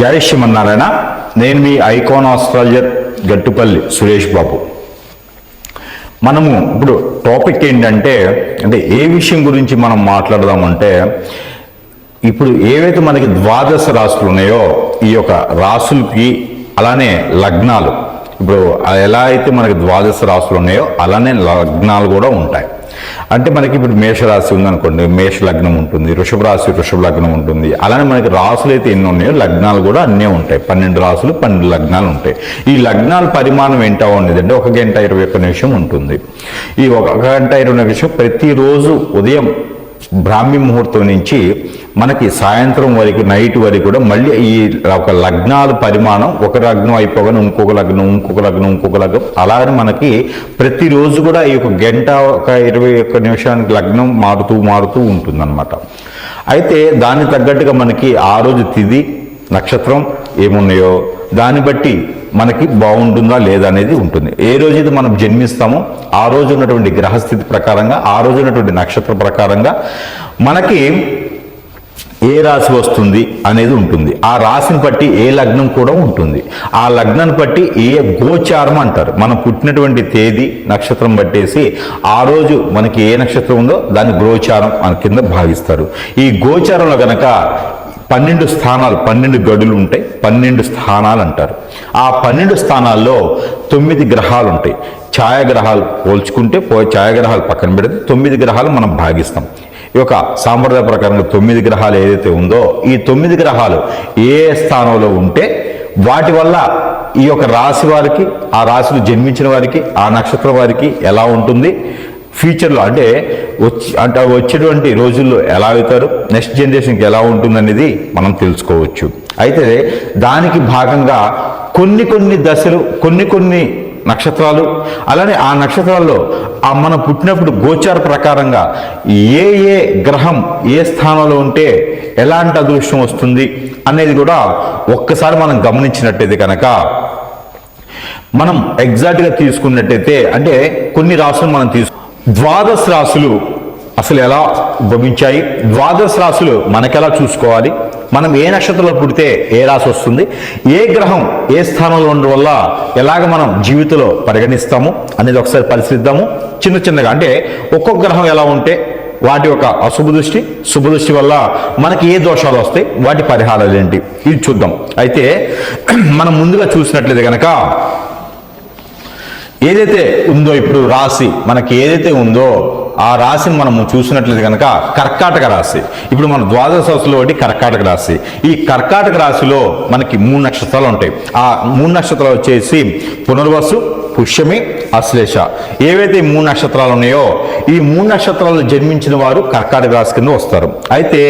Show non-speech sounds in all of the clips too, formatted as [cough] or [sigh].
జై శ్రీమన్నారాయణ. నేను మీ ఐకాన్ ఆస్ట్రాలజర్ గట్టుపల్లి సురేష్ బాబు. మనము ఇప్పుడు టాపిక్ ఏంటంటే అంటే ఏ విషయం గురించి మనం మాట్లాడదామంటే ఇప్పుడు ఏవైతే మనకి ద్వాదశ రాశులు ఉన్నాయో ఈ యొక్క రాసులకి అలానే లగ్నాలు. ఇప్పుడు ఎలా అయితే మనకి ద్వాదశ రాసులు ఉన్నాయో అలానే లగ్నాలు కూడా ఉంటాయి. అంటే మనకి ఇప్పుడు మేషరాశి ఉందనుకోండి మేష లగ్నం ఉంటుంది వృషభ రాశి వృషభ లగ్నం ఉంటుంది. అలానే మనకి రాసులు అయితే ఎన్ని ఉన్నాయో లగ్నాలు కూడా అన్నీ ఉంటాయి. పన్నెండు రాసులు పన్నెండు లగ్నాలు ఉంటాయి. ఈ లగ్నాల పరిమాణం ఏంటో ఉండేది అంటే ఒక గంట ఇరవై ఒక్క నిమిషం ఉంటుంది. ఈ ఒక గంట ఇరవై నిమిషం ప్రతిరోజు ఉదయం బ్రాహ్మీ ముహూర్తం నుంచి మనకి సాయంత్రం వరకు నైట్ వరకు కూడా మళ్ళీ ఈ ఒక లగ్నాల పరిమాణం ఒక లగ్నం అయిపోగానే ఇంకొక లగ్నం ఇంకొక లగ్నం ఇంకొక లగ్నం. అలాగనే మనకి ప్రతిరోజు కూడా ఈ యొక్క గంట ఒక ఇరవై ఒక్క నిమిషానికి లగ్నం మారుతూ మారుతూ ఉంటుందన్నమాట. అయితే దానికి తగ్గట్టుగా మనకి ఆ రోజు తిది నక్షత్రం ఏమున్నాయో దాన్ని బట్టి మనకి బాగుంటుందా లేదా అనేది ఉంటుంది. ఏ రోజైతే మనం జన్మిస్తామో ఆ రోజు ఉన్నటువంటి గ్రహస్థితి ప్రకారంగా ఆ రోజు ఉన్నటువంటి నక్షత్ర ప్రకారంగా మనకి ఏ రాశి వస్తుంది అనేది ఉంటుంది. ఆ రాశిని బట్టి ఏ లగ్నం కూడా ఉంటుంది. ఆ లగ్నాన్ని బట్టి ఏ గోచారం అంటారు. మనం పుట్టినటువంటి తేదీ నక్షత్రం బట్టేసి ఆ రోజు మనకి ఏ నక్షత్రం ఉందో దాన్ని గోచారం అని కింద భావిస్తారు ఈ గోచారంలో గనక పన్నెండు స్థానాలు పన్నెండు గడులు ఉంటాయి పన్నెండు స్థానాలు అంటారు. ఆ పన్నెండు స్థానాల్లో తొమ్మిది గ్రహాలు ఉంటాయి. ఛాయాగ్రహాలు పోల్చుకుంటే పో ఛాయాగ్రహాలు పక్కన పెడితే తొమ్మిది గ్రహాలు మనం భాగిస్తాం. ఈ యొక్క సాంప్రదాయ ప్రకారంగా తొమ్మిది గ్రహాలు ఏదైతే ఉందో ఈ తొమ్మిది గ్రహాలు ఏ స్థానంలో ఉంటే వాటి వల్ల ఈ యొక్క రాశి వారికి ఆ రాశిలో జన్మించిన వారికి ఆ నక్షత్రం వారికి ఎలా ఉంటుంది? ఫ్యూచర్లో అంటే వచ్చి అంటే వచ్చేటువంటి రోజుల్లో ఎలా అవుతారు నెక్స్ట్ జనరేషన్కి ఎలా ఉంటుందనేది మనం తెలుసుకోవచ్చు. అయితే దానికి భాగంగా కొన్ని కొన్ని దశలు కొన్ని కొన్ని నక్షత్రాలు అలానే ఆ నక్షత్రాల్లో ఆ మనం పుట్టినప్పుడు గోచార ప్రకారంగా ఏ ఏ గ్రహం ఏ స్థానంలో ఉంటే ఎలాంటి అదృష్టం వస్తుంది అనేది కూడా ఒక్కసారి మనం గమనించినట్టయితే కనుక మనం ఎగ్జాక్ట్గా తీసుకున్నట్టయితే అంటే కొన్ని రాసులు మనం తీసుకు ద్వాదశ రాశులు అసలు ఎలా ఉద్భవించాయి? ద్వాదశ రాశులు మనకెలా చూసుకోవాలి? మనం ఏ నక్షత్రంలో పుడితే ఏ రాశి వస్తుంది? ఏ గ్రహం ఏ స్థానంలో ఉండడం వల్ల ఎలాగ మనం జీవితంలో పరిగణిస్తాము అనేది ఒకసారి పరిశీలిద్దాము. చిన్న చిన్నగా అంటే ఒక్కొక్క గ్రహం ఎలా ఉంటే వాటి యొక్క అశుభ దృష్టి శుభ దృష్టి వల్ల మనకి ఏ దోషాలు వస్తాయి? వాటి పరిహారాలు ఏంటి? ఇది చూద్దాం. అయితే మనం ముందుగా చూసినట్లయితే కనుక ఏదైతే ఉందో ఇప్పుడు రాశి మనకి ఏదైతే ఉందో ఆ రాశిని మనము చూసినట్లయితే కనుక కర్కాటక రాశి. ఇప్పుడు మన ద్వాదశ రాశిలో ఒకటి కర్కాటక రాశి. ఈ కర్కాటక రాశిలో మనకి మూడు నక్షత్రాలు ఉంటాయి. ఆ మూడు నక్షత్రాలు వచ్చేసి పునర్వసు పుష్యమి అశ్లేష. ఏవైతే ఈ మూడు నక్షత్రాలు ఉన్నాయో ఈ మూడు నక్షత్రాలు జన్మించిన వారు కర్కాటక రాశి కింద వస్తారు. అయితే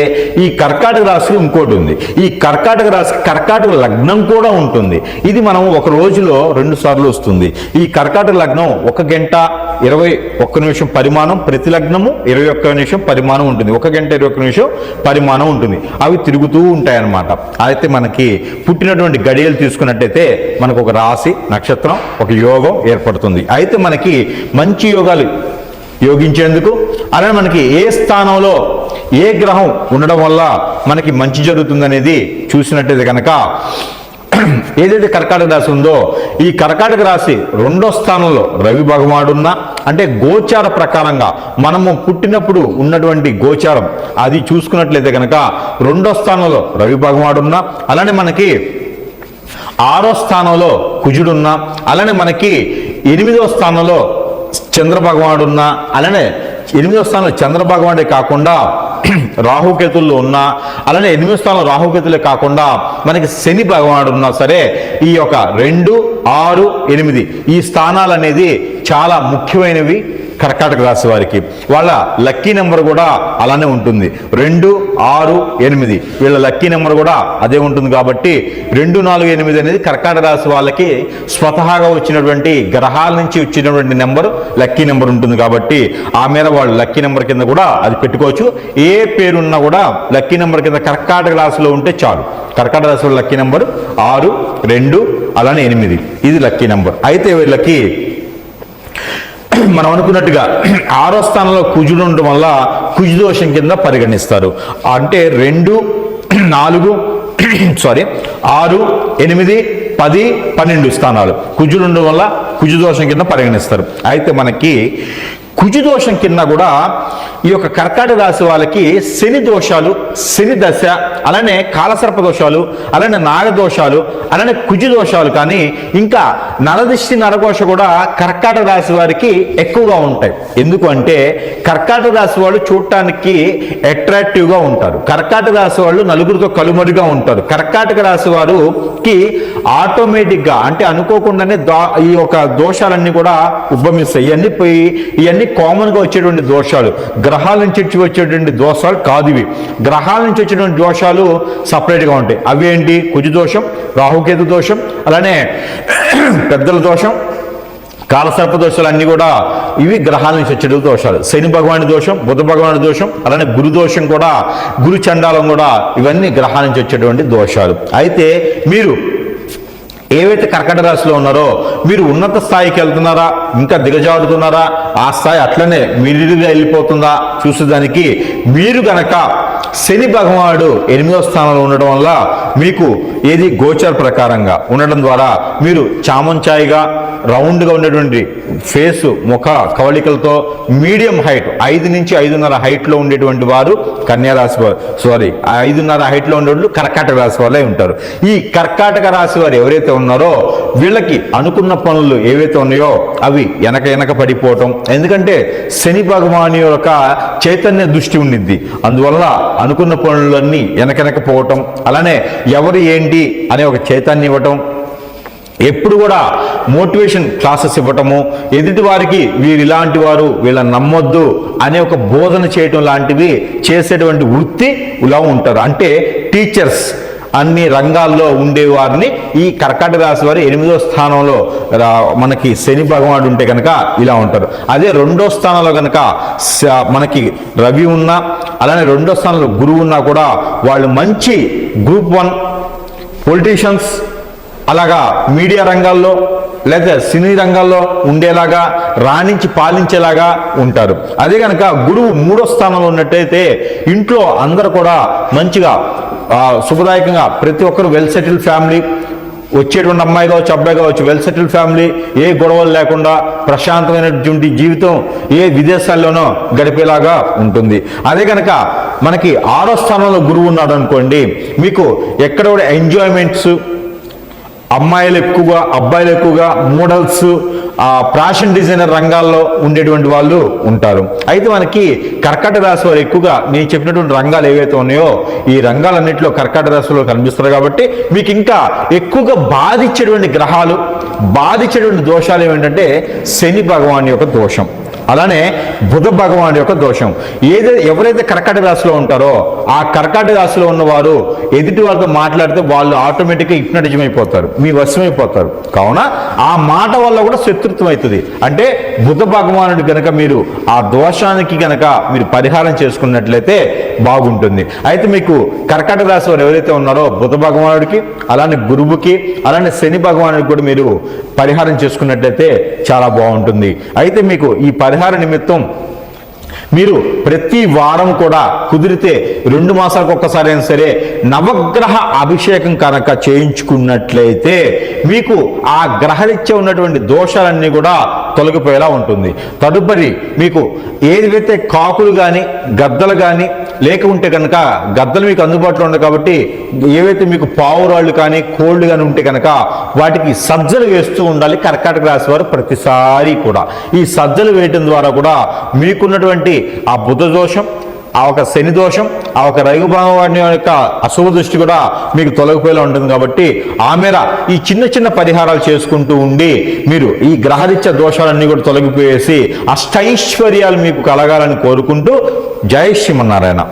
ఈ కర్కాటక రాశికి ఇంకోటి ఉంది. ఈ కర్కాటక రాశి కర్కాటక లగ్నం కూడా ఉంటుంది. ఇది మనం ఒక రోజులో రెండు సార్లు వస్తుంది. ఈ కర్కాటక లగ్నం ఒక గంట ఇరవై ఒక్క నిమిషం పరిమాణం ప్రతి లగ్నము ఇరవై ఒక్క నిమిషం పరిమాణం ఉంటుంది. ఒక గంట ఇరవై ఒక్క నిమిషం పరిమాణం ఉంటుంది. అవి తిరుగుతూ ఉంటాయి అన్నమాట అయితే మనకి పుట్టినటువంటి గడియలు తీసుకున్నట్టయితే మనకు ఒక రాశి నక్షత్రం ఒక యోగం ఏర్పడుతుంది. అయితే మనకి మంచి యోగాలు యోగించేందుకు అలానే మనకి ఏ స్థానంలో ఏ గ్రహం ఉండడం వల్ల మనకి మంచి జరుగుతుందనేది చూసినట్టయితే కనుక ఏదైతే కర్కాటక రాశి ఉందో ఈ కర్కాటక రాశి రెండో స్థానంలో రవి భగవానుడున్న అంటే గోచార ప్రకారంగా మనము పుట్టినప్పుడు ఉన్నటువంటి గోచారం అది చూసుకున్నట్లయితే కనుక రెండో స్థానంలో రవి భగవానుడున్న అలానే మనకి ఆరో స్థానంలో కుజుడున్నా అలానే మనకి ఎనిమిదో స్థానంలో చంద్ర ఉన్నా అలానే ఎనిమిదో స్థానంలో చంద్రభగవానుడే కాకుండా [clears throat] రాహుకేతుల్లో ఉన్నా అలానే ఎనిమిదో స్థానంలో రాహుకేతులే కాకుండా మనకి శని భగవానుడు ఉన్నా సరే ఈ యొక్క రెండు ఆరు ఎనిమిది ఈ స్థానాలు అనేది చాలా ముఖ్యమైనవి. కర్కాటక రాశి వారికి వాళ్ళ లక్కీ నెంబర్ కూడా అలానే ఉంటుంది. రెండు ఆరు ఎనిమిది. వీళ్ళ లక్కీ నెంబర్ కూడా అదే ఉంటుంది కాబట్టి రెండు నాలుగు ఎనిమిది అనేది కర్కాటక రాశి వాళ్ళకి స్వతహాగా వచ్చినటువంటి గ్రహాల నుంచి వచ్చినటువంటి నెంబర్ లక్కీ నెంబర్ ఉంటుంది కాబట్టి ఆ మీద వాళ్ళు లక్కీ నెంబర్ కింద కూడా అది పెట్టుకోవచ్చు. ఏ పేరున్నా కూడా లక్కీ నెంబర్ కింద కర్కాటక రాశిలో ఉంటే చాలు. కర్కాటక రాశిలో లక్కీ నెంబర్ ఆరు రెండు అలానే ఎనిమిది. ఇది లక్కీ నెంబర్. అయితే వీళ్ళకి [clears throat] మనం అనుకున్నట్టుగా [clears throat] ఆరో స్థానంలో కుజుడు ఉండడం వల్ల కుజు దోషం కింద పరిగణిస్తారు. అంటే రెండు [clears throat] నాలుగు సారీ ఆరు ఎనిమిది పది పన్నెండు స్థానాలు కుజుడు ఉండడం వల్ల కుజు దోషం కింద పరిగణిస్తారు. అయితే మనకి కుజు దోషం కింద కూడా ఈ యొక్క కర్కాటక రాశి వాళ్ళకి శని దోషాలు శని దశ అలానే కాలసర్ప దోషాలు అలానే నాగ దోషాలు అలానే కుజు దోషాలు కానీ ఇంకా నరదిష్టి నరఘోష కూడా కర్కాటక రాశి వారికి ఎక్కువగా ఉంటాయి. ఎందుకు అంటే కర్కాటక రాశి వాళ్ళు చూడటానికి అట్రాక్టివ్గా ఉంటారు. కర్కాటక రాశి వాళ్ళు నలుగురితో కలుమరుగా ఉంటారు. కర్కాటక రాశి వారికి ఆటోమేటిక్గా అంటే అనుకోకుండానే దా ఈ యొక్క దోషాలన్నీ కూడా ఉద్భవిస్తాయి ఇవన్నీ పోయి ఇవన్నీ కామన్గా వచ్చేటువంటి దోషాలు. గ్రహాల నుంచి వచ్చి వచ్చేటువంటి దోషాలు కాదు ఇవి గ్రహాల నుంచి వచ్చేటువంటి దోషాలు సపరేట్గా ఉంటాయి. అవి ఏంటి? కుజు దోషం రాహుకేతు దోషం అలానే పెద్దల దోషం కాలసర్ప దోషాలు అన్నీ కూడా ఇవి గ్రహాల నుంచి వచ్చే దోషాలు. శని భగవాని దోషం బుధ భగవాని దోషం అలానే గురు దోషం కూడా గురు చండాలం కూడా ఇవన్నీ గ్రహాల నుంచి వచ్చేటువంటి దోషాలు. అయితే మీరు ఏవైతే కర్కట రాశిలో ఉన్నారో మీరు ఉన్నత స్థాయికి వెళ్తున్నారా? ఇంకా దిగజారుతున్నారా? ఆ స్థాయి అట్లనే మిడిగా వెళ్ళిపోతుందా? చూసేదానికి మీరు గనక శని భగవానుడు ఎనిమిదో స్థానంలో ఉండడం వల్ల మీకు ఏది గోచర ప్రకారంగా ఉండడం ద్వారా మీరు చామంచాయిగా రౌండ్గా ఉండేటువంటి ఫేసు ముఖ కవళికలతో మీడియం హైట్ ఐదు నుంచి ఐదున్నర హైట్లో ఉండేటువంటి వారు కన్యారాశి వారు సారీ ఐదున్నర హైట్లో ఉండేవాళ్ళు కర్కాటక రాశి వాళ్ళే ఉంటారు. ఈ కర్కాటక రాశి వారు ఎవరైతే ఉన్నారో వీళ్ళకి అనుకున్న పనులు ఏవైతే ఉన్నాయో అవి వెనక వెనక పడిపోవటం. ఎందుకంటే శని భగవాని యొక్క చైతన్య దృష్టి ఉండిద్ది. అందువల్ల అనుకున్న పనులన్నీ వెనకెనక పోవటం. అలానే ఎవరు ఏంటి అనే ఒక చైతన్యం ఇవ్వటం ఎప్పుడు కూడా మోటివేషన్ క్లాసెస్ ఇవ్వటము ఎదుటి వారికి వీరు ఇలాంటి వారు వీళ్ళని నమ్మొద్దు అనే ఒక బోధన చేయటం లాంటివి చేసేటువంటి వృత్తి ఇలా ఉంటారు. అంటే టీచర్స్ అన్ని రంగాల్లో ఉండేవారిని ఈ కర్కాటక రాశి వారి ఎనిమిదో స్థానంలో మనకి శని భగవానుడు ఉంటే కనుక ఇలా ఉంటారు. అదే రెండో స్థానంలో కనుక స- మనకి రవి ఉన్నా అలానే రెండో స్థానంలో గురువు ఉన్నా కూడా వాళ్ళు మంచి గ్రూప్ వన్ పొలిటీషియన్స్ అలాగా మీడియా రంగాల్లో లేదా సినీ రంగాల్లో ఉండేలాగా రాణించి పాలించేలాగా ఉంటారు. అదే కనుక గురువు మూడో స్థానంలో ఉన్నట్టయితే ఇంట్లో అందరూ కూడా మంచిగా శుభదాయకంగా ప్రతి ఒక్కరు వెల్ సెటిల్ ఫ్యామిలీ వచ్చేటువంటి అమ్మాయి కావచ్చు అబ్బాయి కావచ్చు వెల్ సెటిల్ ఫ్యామిలీ ఏ గొడవలు లేకుండా ప్రశాంతమైనటువంటి జీవితం ఏ విదేశాల్లోనో గడిపేలాగా ఉంటుంది. అదే కనుక మనకి ఆరో స్థానంలో గురువు ఉన్నాడు అనుకోండి మీకు ఎక్కడ కూడా ఎంజాయ్మెంట్స్ అమ్మాయిలు ఎక్కువగా అబ్బాయిలు ఎక్కువగా మోడల్స్ ఆ ఫ్యాషన్ డిజైనర్ రంగాల్లో ఉండేటువంటి వాళ్ళు ఉంటారు. అయితే మనకి కర్కట రాశి వారు ఎక్కువగా నేను చెప్పినటువంటి రంగాలు ఏవైతే ఉన్నాయో ఈ రంగాలన్నింటిలో కర్కట రాశిలో కనిపిస్తారు కాబట్టి మీకు ఇంకా ఎక్కువగా బాధించేటువంటి గ్రహాలు బాధించేటువంటి దోషాలు ఏమిటంటే శని భగవాన్ యొక్క దోషం. అలానే బుధ భగవాను యొక్క దోషం. ఏదైతే ఎవరైతే కర్కాటక రాశిలో ఉంటారో ఆ కర్కాటక రాశిలో ఉన్నవారు ఎదుటి వాళ్ళతో మాట్లాడితే వాళ్ళు ఆటోమేటిక్గా ఇప్నటిజమైపోతారు అయిపోతారు మీ వశమైపోతారు. కావున ఆ మాట వల్ల కూడా శత్రుత్వం అవుతుంది. అంటే బుధ భగవానుడు కనుక మీరు ఆ దోషానికి కనుక మీరు పరిహారం చేసుకున్నట్లయితే బాగుంటుంది. అయితే మీకు కర్కాటక రాశి వారు ఎవరైతే ఉన్నారో బుధ భగవానుడికి అలానే గురువుకి అలానే శని భగవానుడికి కూడా మీరు పరిహారం చేసుకున్నట్లయితే చాలా బాగుంటుంది. అయితే మీకు ఈ పరిహార నిమిత్తం మీరు ప్రతి వారం కూడా కుదిరితే రెండు మాసాలకు ఒక్కసారి అయినా సరే నవగ్రహ అభిషేకం కనుక చేయించుకున్నట్లయితే మీకు ఆ గ్రహరీత్యా ఉన్నటువంటి దోషాలన్నీ కూడా తొలగిపోయేలా ఉంటుంది. తదుపరి మీకు ఏదైతే కాకులు కానీ గద్దలు కానీ లేక ఉంటే కనుక గద్దలు మీకు అందుబాటులో ఉండవు కాబట్టి ఏవైతే మీకు పావురాళ్ళు కానీ కోళ్ళు కానీ ఉంటే కనుక వాటికి సజ్జలు వేస్తూ ఉండాలి కర్కాటక రాశి వారు ప్రతిసారి కూడా. ఈ సజ్జలు వేయటం ద్వారా కూడా మీకున్నటువంటి ఆ బుద్ధ దోషం ఆ ఒక శని దోషం ఆ ఒక రఘుభగవాని యొక్క అశుభ దృష్టి కూడా మీకు తొలగిపోయేలా ఉంటుంది కాబట్టి ఆ మేర ఈ చిన్న చిన్న పరిహారాలు చేసుకుంటూ ఉండి మీరు ఈ గ్రహరిత్య దోషాలన్నీ కూడా తొలగిపోయేసి అష్టైశ్వర్యాలు మీకు కలగాలని కోరుకుంటూ జయ శ్రీమన్నారాయణ.